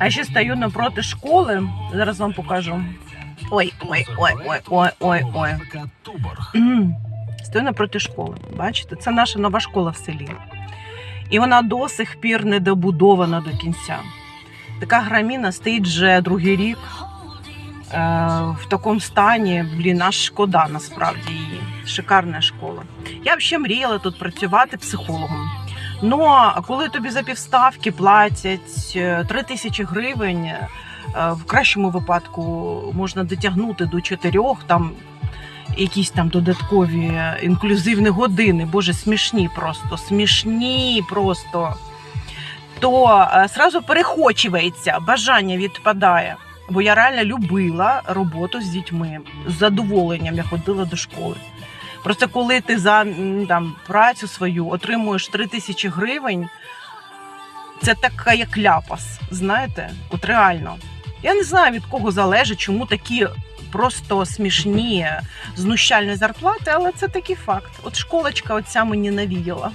А ще стою напроти школи. Зараз вам покажу. Ой, ой, ой, ой, ой, ой, ой. Стою напроти школи. Бачите, це наша нова школа в селі. І вона до сих пір не добудована до кінця. Така граміна стоїть вже другий рік. Е, в такому стані, блін, аж шкода насправді її. Шикарна школа. Я взагалі мріяла тут працювати психологом. Ну, а коли тобі за півставки платять е, 3 тисячі гривень, е, в кращому випадку можна дотягнути до 4, там якісь там додаткові інклюзивні години. Боже, смішні просто, смішні просто. То е, сразу перехочується, бажання відпадає. Бо я реально любила роботу з дітьми. З задоволенням я ходила до школи. Просто коли ти за там, працю свою отримуєш 3 тисячі гривень, це така як ляпас, знаєте, от реально. Я не знаю від кого залежить, чому такі просто смішні знущальні зарплати, але це такий факт. От школочка оця мені навіяла.